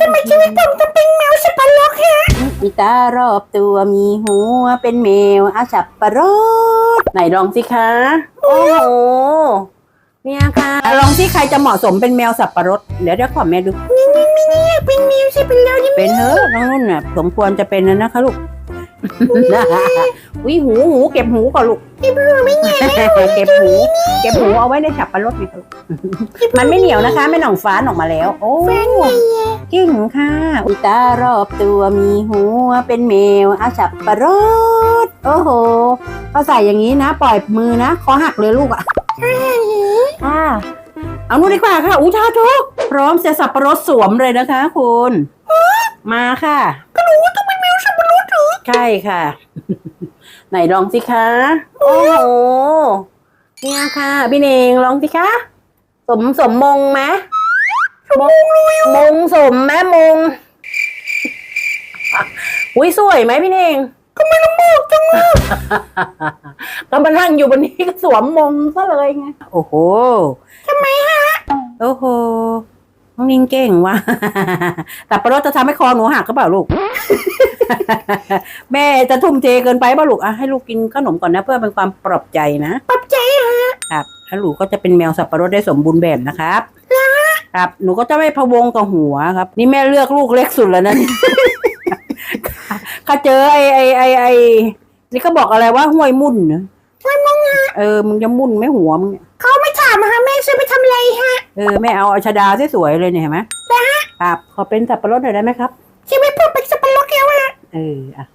ทำไมชีวิตผมต้องเป็นแมวสับปะรดฮะมีตารอบตัวมีหัวเป็นแมวอาสับปะรดไหนลองสิคะ โอ้โห เนี่ยค่ะลองสิใครจะเหมาะสมเป็นแมวสับปะรด เดี๋ยวเดี๋ยวขอแม่ดู นี่นี่ไม่นี่เป็นมิวใช่เป็นแล้วนี่เป็นเถอะน้องนุ่นน่ะสมควรจะเป็นนะนะคะลูก วิหูหูเก็บหูก่อนลูกพี่เบื่อไม่ไงเก็บหูเก็บหูเอาไว้ในฉับปะรดนี่ค่ะลูกมันไม่เหนียวนะคะไม่หนองฟ้านออกมาแล้ว โอ้แฟนไงเก่งค่ะอุยตารอบตัวมีหัวเป็นแมวอาฉับปะรดโอ้โหพอใส่อย่างนี้นะ ปล่อยมือนะคอหักเลยลูกอะค่ะเอานู่นดีกว่าค่ะอุ้ยท่าทุกพร้อมจะสับปะรดสวมเลยนะคะ คุณมาค่ะก็รู้ ใช่ค่ะ ไหนลองสิคะ โอ้โห เนี่ยค่ะ พี่เนงลองสิคะ สมสมมงไหมมงมงสมไหมมง อุ้ยสวยไหมพี่เนงก็ไม่ต้องบอกจังเลยก็มานั่งอยู่บนนี้ก็สวมมงซะเลยไง โอ้โหทำไมฮะ โอ้โห น้องนิงเก่งว่ะแต่ประรดจะทำให้คอหนูหักก็เปล่าลูก แม่จะทุ่มเทเกินไปป่ะลูกอะให้ลูกกินขนมก่อนนะ เพื่อเป็นความปลอบใจนะปรับใจฮะครับแล้วหนูก็จะเป็นแมวสับปะรดได้สมบูรณ์แบบนะครับครับหนูก็จะไม่พะวงกับหัวครับ นี่แม่เลือกลูกเล็กสุดแล้วนะข้าเจอไอ้ไอ้ไอ้ไอ้นี่ก็บอกอะไรว่าห้วยมุ่นนะห้วยมุ่นเออมึงจะมุ่นไหม่หัวมึงเนี่ยเขา ไม่ถามฮะแม่จะไปทำอะไรฮะ เออแม่เอาเอาชดาสวยๆเลยเนี่ยเห็นไหมครับขอเป็นสับปะรดหน่อยได้ไหมครับชีวิตผมเป็นสับปะรดแล้วฮะเอออะ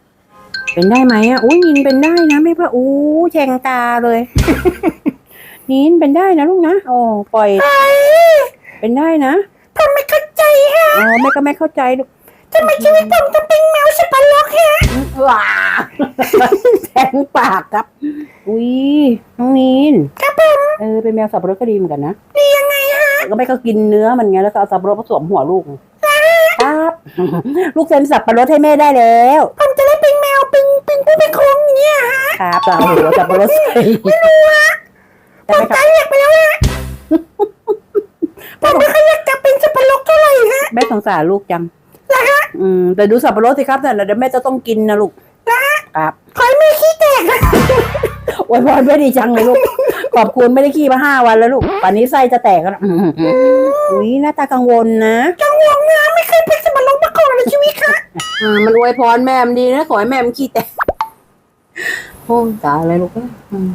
เป็นได้ไหมอะอุ้ยนินเป็นได้นะไม่ว่าอู้แฉงตาเลย นินเป็นได้นะลูกนะโอ้ปล่อยไอ้เป็นได้นะผมไม่เข้าใจฮะอ๋อแม่ก็ไม่เข้าใจลูกทำไมชีวิตผมต้องเป็นแมวสับปะรดฮะว้าแทงปากครับ อุ้ยน้องนินครับผมเออเป็นแมวสับปะรดก็ดีเหมือนกันนะดียังไงฮะก็ไม่ก็กินเนื้อมันไงแล้วก็เอาสับปะรดผสมหัวลูกครับลูกเซ็นสับปะรดให้แม่ได้แล้วผมจะได้เป็นแมวเป็นเป็นผู้เป็นครองอย่างเนี่ยฮะครับจะเอาหัวสับปะรดใส่ได้ผไหมมครับตายอยากไปแล้วฮะผมไม่ค่อยอยากจะเป็นสับปะรดเท่าไหร่ฮะแม่สงสารลูกจังอืมแต่ดูสับปะรดสิครับแต่เดี๋ยวแม่จะต้องกินนะลูกครับขอให้แม่ขี้แตกนะ อวยพรไม่ดีจังเลยลูก ขอบคุณไม่ได้ขี้มาห้าวันแล้วลูกป่านนี้ไส้จะแตกแล้วนะอุ้ยหน้าตากังวลนะจังหวงนะไม่เคยเป็นสับปะรดมาก่อนในชีวิตค่ะอ่ามันอวยพรแม่มันดีนะขอให้แม่มันขี้แตกโอ้ตายอะไรลูกเอ้ยอืม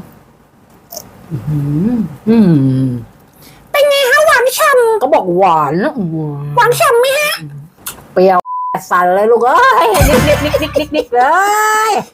อืมอืมเป็นไงฮะหวานฉ่ก็บอกหวานนะอืมำหวานฉ่ำไหมฮะเปรี้ยวสั่นเลยลูกเอ้ยนิกนิกนิกนิกนิกนิกเลย